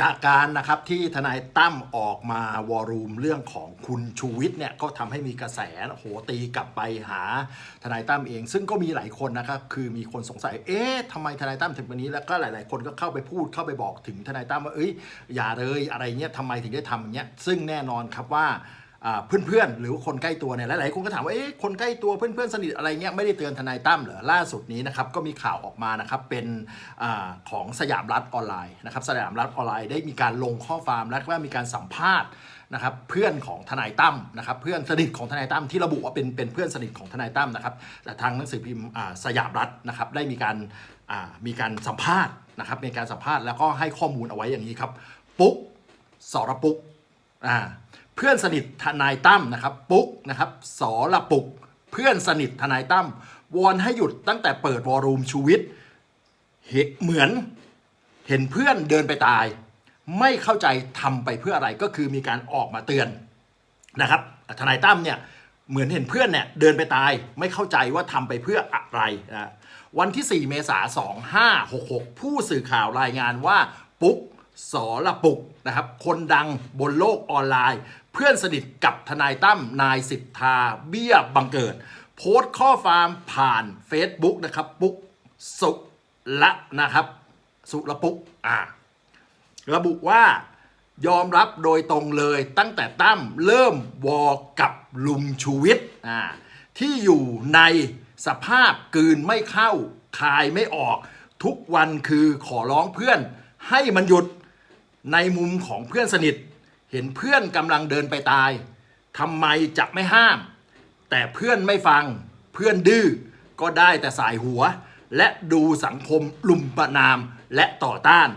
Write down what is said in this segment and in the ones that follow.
จากการนะครับที่ทนายตั้มออกมาวอรูมเรื่องของคุณชูวิทย์เนี่ยก็ทำให้มีกระแสโหตีกลับไปหาทนายตั้มเอง ซึ่งก็มีหลายคนนะครับคือมีคนสงสัยเอ๊ะทำไมทนายตั้มถึงวันนี้แล้วก็หลาย ๆ คนก็เข้าไปพูดเข้าไปบอกถึงทนายตั้มว่าเอ้ยอย่าเลยอะไรเงี้ยทำไมถึงได้ทำอย่างเงี้ยซึ่งแน่นอนครับว่า เพื่อนๆ หรือคนใกล้ตัวเนี่ยหลายๆคนก็ถามว่าเอ๊ะคนใกล้ตัวเพื่อนๆสนิทอะไรเงี้ยไม่ได้เตือนทนายตั้มเหรอล่าสุดนี้นะครับก็มีข่าวออกมานะครับเป็นอของสยามรัฐออนไลน์นะครับสยามรัฐออนไลน์ได้มีการลงข้อความและว่ามีการสัมภาษณ์นะครับเพื่อนของทนายตั้มนะครับเพื่อนสนิทของทนายตั้มที่ระบุว่าเป็นเป็นเพื่อนสนิทของทนายตั้มนะครับแต่ทางหนังสือพิมพ์สยามรัฐนะครับได้มีการมีการสัมภาษณ์นะครับมีการสัมภาษณ์แล้วก็ให้ข้อมูลเอาไว้อย่างนี้ครับปุ๊กสรปุ๊กอ่า เพื่อนสนิททนายตั้มนะครับ ปุ๊กนะครับสอละปุก เพื่อนสนิททนายตั้มวอนให้หยุดตั้งแต่เปิดวอรูมชูวิทย์เหมือนเห็นเพื่อนเดินไปตาย ไม่เข้าใจทำไปเพื่ออะไรก็คือมีการออกมาเตือนนะครับทนายตั้มเนี่ยเหมือนเห็นเพื่อนเนี่ยเดินไปตาย ไม่เข้าใจว่าทำไปเพื่ออะไรนะวันที่ 4 เมษายน 2566 ผู้สื่อข่าวรายงานว่าปุ๊กสอละปุกนะครับ คนดังบนโลกออนไลน์ เพื่อนสนิทกับทนายตั้มนายสิทธาเบี้ยบังเกิด โพสต์ข้อความผ่าน Facebook นะครับ ปุ๊กสุละนะครับ สุละปุ๊กอ่าระบุว่ายอมรับโดยตรงเลยตั้งแต่ตั้มเริ่มวอกับลุงชูวิทย์อ่าที่อยู่ในสภาพกืนไม่เข้าคายไม่ออก ทุกวันคือขอร้องเพื่อนให้มันหยุดในมุมของเพื่อนสนิท เห็นเพื่อนกำลังเดินไปตายทำไมจะไม่ห้าม แต่เพื่อนไม่ฟังเพื่อนดื้อก็ได้แต่สายหัว และดูสังคมลุมประนามและต่อต้าน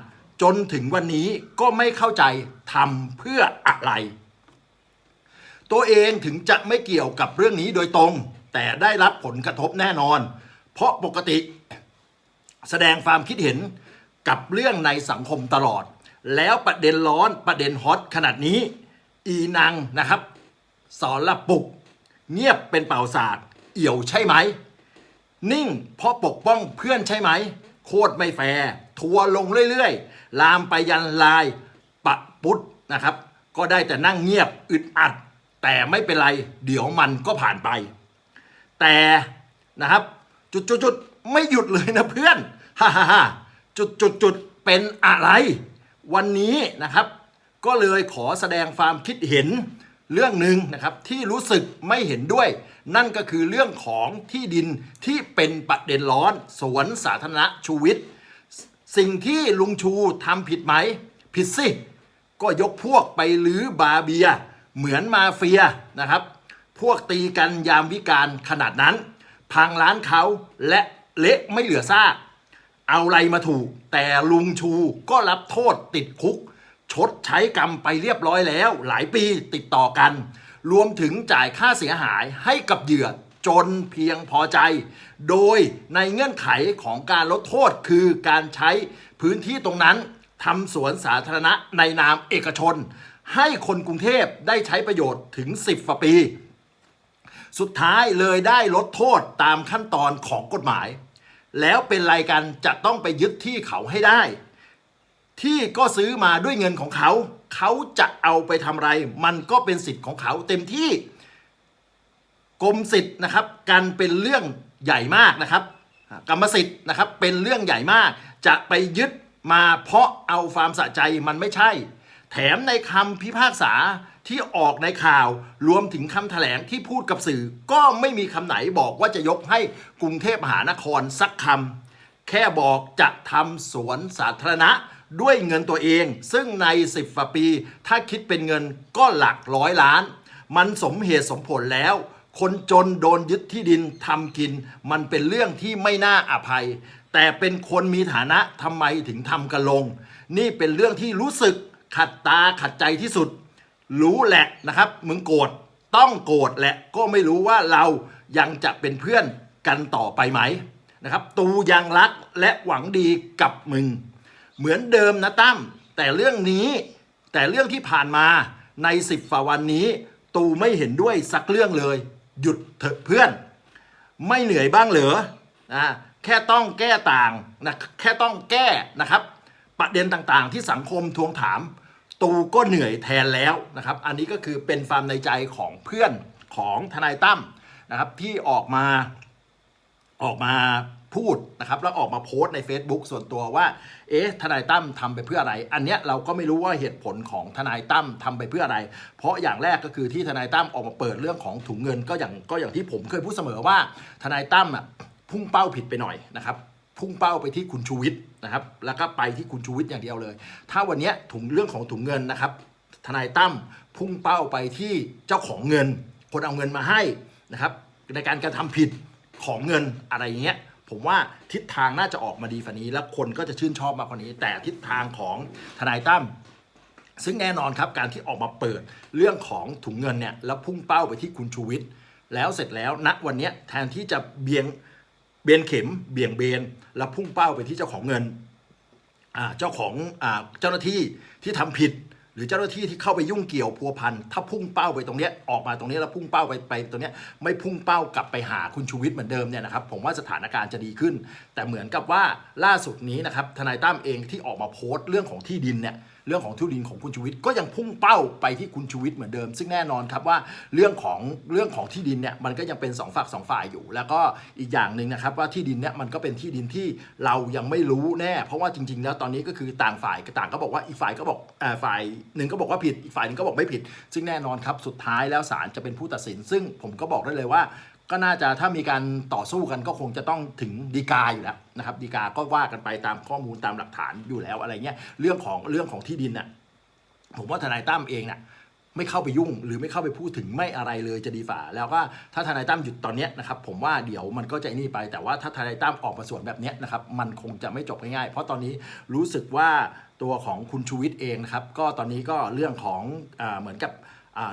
จนถึงวันนี้ก็ไม่เข้าใจทำเพื่ออะไร ตัวเองถึงจะไม่เกี่ยวกับเรื่องนี้โดยตรง แต่ได้รับผลกระทบแน่นอน เพราะปกติ แสดงความคิดเห็นกับเรื่องในสังคมตลอด แล้วประเด็นร้อนประเด็นฮอตขนาดนี้ อีนังนะครับ สอนละปุก เงียบเป็นเป่าศาสตร์เอี่ยวใช่ไหม นิ่งเพราะปกป้องเพื่อนใช่ไหม โคตรไม่แฟร์ทัวลงเรื่อยๆ ลามไปยันลายปะปุดนะครับ ก็ได้แต่นั่งเงียบอึดอัด แต่ไม่เป็นไร เดี๋ยวมันก็ผ่านไป แต่นะครับ จุดๆๆไม่หยุดเลยนะเพื่อนฮ่าฮ่าฮ่าจุดจุดจุดๆๆเป็นอะไร วันนี้นะครับก็เลยขอแสดงความคิดเห็นเรื่องหนึ่งนะครับที่รู้สึกไม่เห็นด้วย นั่นก็คือเรื่องของที่ดินที่เป็นประเด็นร้อน สวนสาธารณะชูวิทย์สิ่งที่ลุงชูทำผิดไหม ผิดสิ ก็ยกพวกไปลื้อบาเบีย เหมือนมาเฟียนะครับ พวกตีกันยามวิการขนาดนั้น พังร้านเขาและเละไม่เหลือซาก เอาอะไรมาถูก แต่ลุงชูก็รับโทษติดคุก ชดใช้กรรมไปเรียบร้อยแล้ว หลายปีติดต่อกัน รวมถึงจ่ายค่าเสียหายให้กับเหยื่อจนเพียงพอใจ โดยในเงื่อนไขของการลดโทษคือการใช้พื้นที่ตรงนั้นทำสวนสาธารณะในนามเอกชน ให้คนกรุงเทพได้ใช้ประโยชน์ถึง 10กว่าปี สุดท้ายเลยได้ลดโทษตามขั้นตอนของกฎหมาย แล้วเป็นไรกันจะต้องไปยึดที่เขาให้ได้ ที่ก็ซื้อมาด้วยเงินของเขา เขาจะเอาไปทำไร มันก็เป็นสิทธิ์ของเขาเต็มที่กรมสิทธิ์นะครับกันเป็นเรื่องใหญ่มากนะครับ กรรมสิทธิ์นะครับเป็นเรื่องใหญ่มาก จะไปยึดมาเพราะเอาความสะใจมันไม่ใช่ แถมในคำพิพากษา ที่ออกในข่าวรวมถึงคำแถลงที่พูดกับสื่อ ก็ไม่มีคำไหนบอกว่าจะยกให้กรุงเทพมหานครสักคำแค่บอกจะทำสวนสาธารณะด้วยเงินตัวเอง ซึ่งใน10กว่าปี ถ้าคิดเป็นเงินก็หลักร้อยล้าน มันสมเหตุสมผลแล้ว คนจนโดนยึดที่ดินทำกิน มันเป็นเรื่องที่ไม่น่าอภัย แต่เป็นคนมีฐานะทำไมถึงทำกันลง นี่เป็นเรื่องที่รู้สึกขัดตาขัดใจที่สุด รู้แหละนะครับ มึงโกรธต้องโกรธแหละก็ไม่รู้ว่าเรายังจะเป็นเพื่อนกันต่อไปไหมนะครับ ตูยังรักและหวังดีกับมึง เหมือนเดิมนะตั้มแต่เรื่องนี้แต่เรื่องที่ผ่านมาในสิบฝ่าวันนี้ ตูไม่เห็นด้วยสักเรื่องเลย หยุดเถอะเพื่อน ไม่เหนื่อยบ้างเหรอนะแค่ต้องแก้ต่างนะแค่ต้องแก้นะครับ ประเด็นต่างๆ ที่สังคมทวงถาม ตูก็เหนื่อยแทนแล้วนะครับ อันนี้ก็คือเป็นความในใจของเพื่อนของทนายตั้มนะครับ ที่ออกมาออกมาพูดนะครับแล้วออกมาโพสต์ใน Facebook ส่วนตัวว่า เอ๊ะทนายตั้มทำไปเพื่ออะไร อันเนี้ยเราก็ไม่รู้ว่าเหตุผลของทนายตั้มทำไปเพื่ออะไร เพราะอย่างแรกก็คือที่ทนายตั้มออกมาเปิดเรื่องของถุงเงินก็อย่างก็อย่างที่ผมเคยพูดเสมอว่าทนายตั้มอะพุ่งเป้าผิดไปหน่อยนะครับ พุ่งเป้าไปที่คุณชูวิทย์นะครับ แล้วก็ไปที่คุณชูวิทย์อย่างเดียวเลย ถ้าวันนี้ถุงเรื่องของถุงเงินนะครับ ทนายตั้มพุ่งเป้าไปที่เจ้าของเงิน คนเอาเงินมาให้นะครับ ในการกระทำผิดของเงินอะไรเงี้ย ผมว่าทิศทางน่าจะออกมาดีฝันนี้ แล้วคนก็จะชื่นชอบมากกว่านี้ แต่ทิศทางของทนายตั้มซึ่งแน่นอนครับการที่ออกมาเปิดเรื่องของถุงเงินเนี่ยแล้วพุ่งเป้าไปที่คุณชูวิทย์แล้วเสร็จแล้วณวันนี้แทนที่จะเบียง เบนเข็มเบี่ยงเบน แล้วพุ่งเป้าไปที่เจ้าของเงินเจ้าของอเจ้าหน้าที่ที่ทำผิด หรือเจ้าหน้าที่ที่เข้าไปยุ่งเกี่ยวพัวพันถ้าพุ่งเป้าไปตรงนี้ออกมาตรงนี้แล้วพุ่งเป้าไปไปตรงนี้ไม่พุ่งเป้ากลับไปหาคุณชูวิทย์เหมือนเดิมเนี่ยนะครับผมว่าสถานการณ์จะดีขึ้น แต่เหมือนกับว่าล่าสุดนี้นะครับทนายตั้มเองที่ออกมาโพสต์เรื่องของที่ดินเนี่ย เรื่องของที่ดินของคุณชูวิทย์ก็ยังพุ่งเป้าไปที่คุณชูวิทย์เหมือนเดิม ซึ่งแน่นอนครับว่าเรื่องของเรื่องของที่ดินเนี่ยมันก็ยังเป็นสองฝักสองฝ่ายอยู่ แล้วก็อีกอย่างหนึ่งนะครับว่าที่ดินเนี่ยมันก็เป็นที่ดินที่เรายังไม่รู้แน่ เพราะว่าจริง ๆ แล้วตอนนี้ก็คือต่างฝ่ายต่างก็บอกว่าอีกฝ่ายก็บอกฝ่ายหนึ่งก็บอกว่าผิดอีกฝ่ายหนึ่งก็บอกไม่ผิด ซึ่งแน่นอนครับสุดท้ายแล้วศาลจะเป็นผู้ตัดสิน ซึ่งผมก็บอกได้เลยว่า ก็น่าจะถ้ามีการต่อสู้กันก็คงจะต้องถึงดีกาอยู่แล้วนะครับดีกาก็ว่ากันไปตามข้อมูลตามหลักฐานอยู่แล้วอะไรเงี้ยเรื่องของเรื่องของที่ดินน่ะผมว่าทนายตั้มเองน่ะไม่เข้าไปยุ่งหรือไม่เข้าไปพูดถึงไม่อะไรเลยจะดีฝ่า แล้วก็ถ้าทนายตั้มหยุดตอนนี้นะครับผมว่าเดี๋ยวมันก็จะนี่ไป แต่ว่าถ้าทนายตั้มออกมาสวนแบบนี้นะครับมันคงจะไม่จบง่ายๆเพราะตอนนี้รู้สึกว่าตัวของคุณชูวิทย์เองนะครับก็ตอนนี้ก็เรื่องของอเหมือนกับ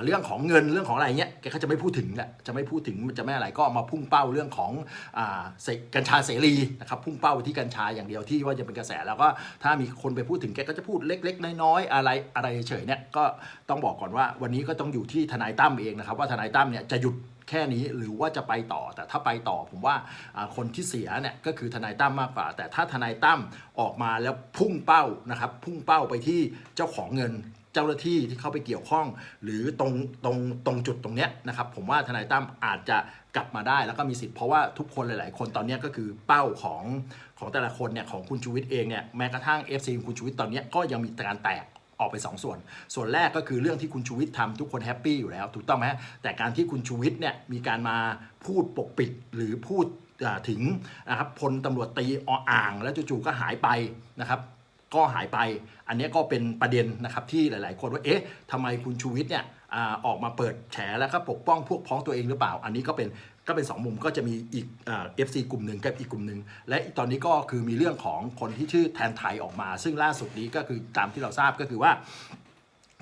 เรื่องของเงินเรื่องของอะไรเงี้ยแกก็จะไม่พูดถึงแหละจะไม่พูดถึงจะไม่อะไรก็มาพุ่งเป้าเรื่องของอกัญชาเสรีนะครับพุ่งเป้าไปที่กัญชาอย่างเดียวที่ว่าจะเป็นกระแสแล้วก็ถ้ามีคนไปพูดถึงแกก็จะพูดเล็ก ๆ น้อยๆอะไรอะไรเฉยๆเนี่ยก็ต้องบอกก่อนว่าวันนี้ก็ต้องอยู่ที่ทนายตั้มเองนะครับว่าทนายตั้มเนี่ยจะหยุดแค่นี้หรือว่าจะไปต่อแต่ถ้าไปต่อผมว่าอ่าคนที่เสียเนี่ยก็คือทนายตั้มมากกว่า แต่ถ้าทนายตั้มออกมาแล้วพุ่งเป้านะครับพุ่งเป้าไปที่เจ้าของเงิน เจ้าหน้าที่ที่เข้าไปเกี่ยวข้อง หรือตรงตรงตรงจุดตรงเนี้ยนะครับผมว่าทนายตั้มอาจจะกลับมาได้แล้วก็มีสิทธิ์เพราะว่าทุกคนหลาย ๆ คนตอนนี้ก็คือเป้าของของแต่ละคนเนี่ยของคุณชูวิทย์เองเนี่ยแม้กระทั่ง FC ของคุณชูวิทย์ตอนนี้ก็ยังมีการแตกออกไป 2 ส่วน ส่วนแรกก็คือเรื่องที่คุณชูวิทย์ทำทุกคนแฮปปี้อยู่แล้วถูกต้องไหมแต่การที่คุณชูวิทย์เนี่ยมีการมาพูดปกปิดหรือพูดถึงนะครับพลตำรวจตีออ่าง แล้วจู่ๆก็หายไปนะครับ ก็หายไป อันนี้ก็เป็นประเด็นนะครับที่หลาย ๆ คนว่าเอ๊ะทำไมคุณชูวิทย์เนี่ยอออกมาเปิดแฉแล้วก็ปกป้องพวกพ้องตัวเองหรือเปล่า อันนี้ก็เป็นก็เป็นสองมุมก็จะมีอีกเอฟซีกลุ่มหนึ่งกับอีกกลุ่มหนึ่งและตอนนี้ก็คือมีเรื่องของคนที่ชื่อแทนไทยออกมา ซึ่งล่าสุดนี้ก็คือตามที่เราทราบก็คือว่า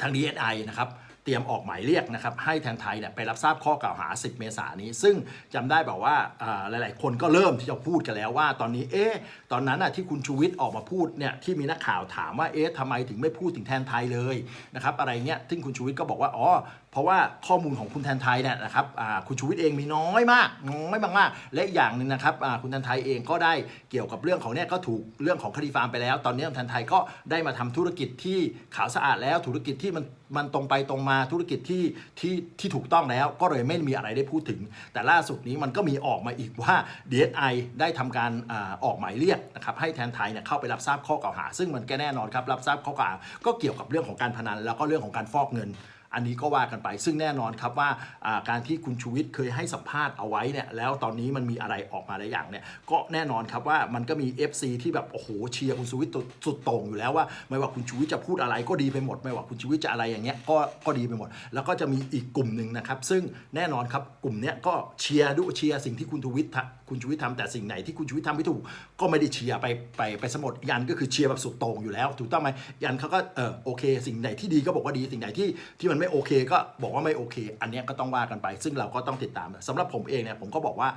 ทาง DSI นะครับ เตรียมออกหมายเรียกนะครับให้แทนไทยเนี่ยไปรับทราบข้อกล่าวหา 10 เมษายนนี้ ซึ่งจำได้บอกว่าหลาย ๆ คนก็เริ่มที่จะพูดกันแล้วว่า ตอนนี้เอ๊ะตอนนั้นน่ะที่คุณชูวิทย์ออกมาพูดเนี่ยที่มีนักข่าวถามว่าเอ๊ะทำไมถึงไม่พูดถึงแทนไทยเลยนะครับอะไรเงี้ยซึ่งคุณชูวิทย์ก็บอกว่าอ๋อเพราะว่าข้อมูลของคุณแทนไทยเนี่ยนะครับคุณชูวิทย์เองมีน้อยมากน้อยมากๆ และอย่างหนึ่งนะครับคุณแทนไทยเองก็ได้เกี่ยวกับเรื่องของเนี่ยก็ถูกเรื่องของคดีฟาร์มไปแล้ว ตอนนี้คุณแทนไทยก็ได้มาทำธุรกิจที่ขาวสะอาดแล้วธุรกิจที่มันมันตรงไปตรงมาธุรกิจที่ที่ที่ถูกต้องแล้ว ก็เลยไม่มีอะไรได้พูดถึง แต่ล่าสุดนี้มันก็มีออกมาอีกว่า DSI ได้ทำการอาออกหมายเรียกนะครับให้แทนไทยเนี่ยเข้าไปรับทราบข้อกล่าวหา ซึ่งมันก็แน่นอนครับรับทราบข้อกล่าวก็เกี่ยวกับเรื่องของการพนันแล้วก็เรื่องของการฟอกเงิน อันนี้ก็ว่ากันไป ซึ่งแน่นอนครับว่าการที่คุณชูวิทย์เคยให้สัมภาษณ์เอาไว้เนี่ยแล้วตอนนี้มันมีอะไรออกมาหลายอย่างเนี่ยก็แน่นอนครับว่ามันก็มี FC ที่แบบโอ้โหเชียร์คุณชูวิทย์สุดโต่งอยู่แล้วว่า ไม่ว่าคุณชูวิทย์จะพูดอะไรก็ดีไปหมด ไม่ว่าคุณชูวิทย์จะอะไรอย่างเงี้ยก็ก็ดีไปหมด แล้วก็จะมีอีกกลุ่มหนึ่งนะครับซึ่งแน่นอนครับกลุ่มเนี้ยก็เชียร์ดูเชียร์สิ่งที่คุณชูวิทย์ คุณชูวิทย์ทำแต่สิ่งไหนที่คุณชูวิทย์ทำไม่ถูก ก็ไม่ได้เชียร์ไปไปไปสมดยันก็คือเชียร์แบบสุดโต่งอยู่แล้ว ถูกต้องไหมยันเขาก็เออโอเค สิ่งไหนที่ดีก็บอกว่าดีสิ่งไหนที่ที่มันไม่โอเค ก็บอกว่าไม่โอเค อันนี้ก็ต้องว่ากันไป ซึ่งเราก็ต้องติดตามสำหรับผมเองเนี่ยผมก็บอกว่า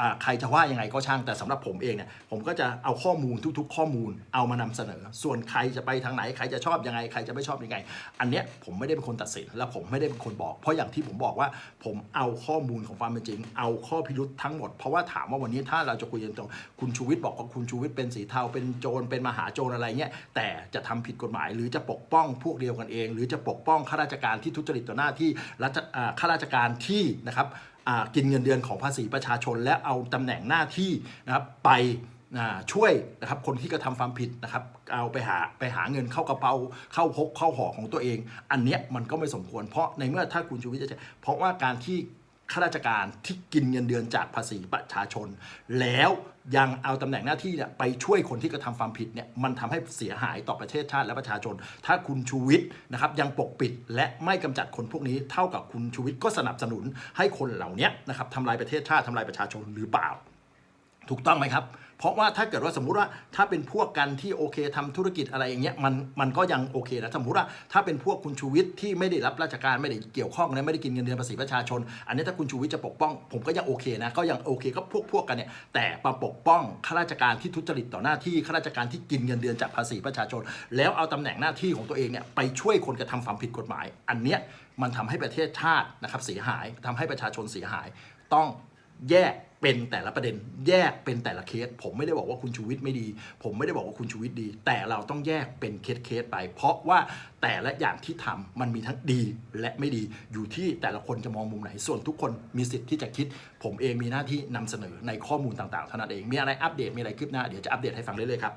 อ่าใครจะว่ายังไงก็ช่างแต่สำหรับผมเองเนี่ยผมก็จะเอาข้อมูลทุก ๆ ข้อมูลเอามานำเสนอ ส่วนใครจะไปทางไหนใครจะชอบยังไงใครจะไม่ชอบยังไง อันเนี้ยผมไม่ได้เป็นคนตัดสินและผมไม่ได้เป็นคนบอก เพราะอย่างที่ผมบอกว่าผมเอาข้อมูลของความเป็นจริง เอาข้อพิรุษทั้งหมดเพราะว่าถามว่าวันนี้ถ้าเราจะคุยกันตรงคุณชูวิทย์บอกว่าคุณชูวิทย์เป็นสีเทาเป็นโจรเป็นมหาโจรอะไรเงี้ยแต่จะทำผิดกฎหมาย หรือจะปกป้องพวกเดียวกันเอง หรือจะปกป้องข้าราชการที่ทุจริตต่อหน้าที่รัฐข้าราชการที่นะครับกินเงินเดือนของภาษีประชาชน และเอาตำแหน่งหน้าที่นะครับไปช่วยนะครับคนที่กระทำความผิดนะครับเอาไปหาไปหาเงินเข้ากระเป๋าเข้าพกเข้าห่อของตัวเอง อันเนี้ยมันก็ไม่สมควรเพราะในเมื่อถ้าคุณชูวิทย์จะเพราะว่าการที่ ข้าราชการที่กินเงินเดือนจากภาษีประชาชน แล้วยังเอาตำแหน่งหน้าที่เนี่ยไปช่วยคนที่กระทำความผิดเนี่ยมันทำให้เสียหายต่อประเทศชาติและประชาชน ถ้าคุณชูวิทย์นะครับยังปกปิดและไม่กำจัดคนพวกนี้เท่ากับคุณชูวิทย์ก็สนับสนุนให้คนเหล่านี้นะครับทำลายประเทศชาติทำลายประชาชนหรือเปล่า ถูกต้องไหมครับ เพราะว่าถ้าเกิดว่าสมมุติว่าถ้าเป็นพวกกันที่โอเคทำธุรกิจอะไรอย่างเงี้ยมันมันก็ยังโอเคนะสมมติว่าถ้าเป็นพวกคุณชูวิทย์ที่ไม่ได้รับราชการไม่ได้เกี่ยวข้องนะไม่ได้กินเงินเดือนภาษีประชาชน อันนี้ถ้าคุณชูวิทย์จะปกป้อง ผมก็ยังโอเคนะก็ยังโอเคก็พวกพวกกันเนี่ยแต่มาปกป้องข้าราชการที่ทุจริตต่อหน้าที่ข้าราชการที่กินเงินเดือนจากภาษีประชาชน แล้วเอาตำแหน่งหน้าที่ของตัวเองเนี่ยไปช่วยคนกระทำความผิดกฎหมาย อันเนี้ยมันทำให้ประเทศชาตินะครับเสียหายทำให้ประชาชนเสียหายต้องแยก เป็นแต่ละประเด็นแยกเป็นแต่ละเคส ผมไม่ได้บอกว่าคุณชูวิทย์ไม่ดี ผมไม่ได้บอกว่าคุณชูวิทย์ดี แต่เราต้องแยกเป็นเคสเคสๆไป เพราะว่าแต่ละอย่างที่ทำมันมีทั้งดีและไม่ดีอยู่ที่แต่ละคนจะมองมุมไหน ส่วนทุกคนมีสิทธิ์ที่จะคิด ผมเองมีหน้าที่นำเสนอในข้อมูลต่างๆเท่านั้นเองมีอะไรอัปเดตมีอะไรคืบหน้าเดี๋ยวจะอัปเดตให้ฟังเรื่อยๆครับ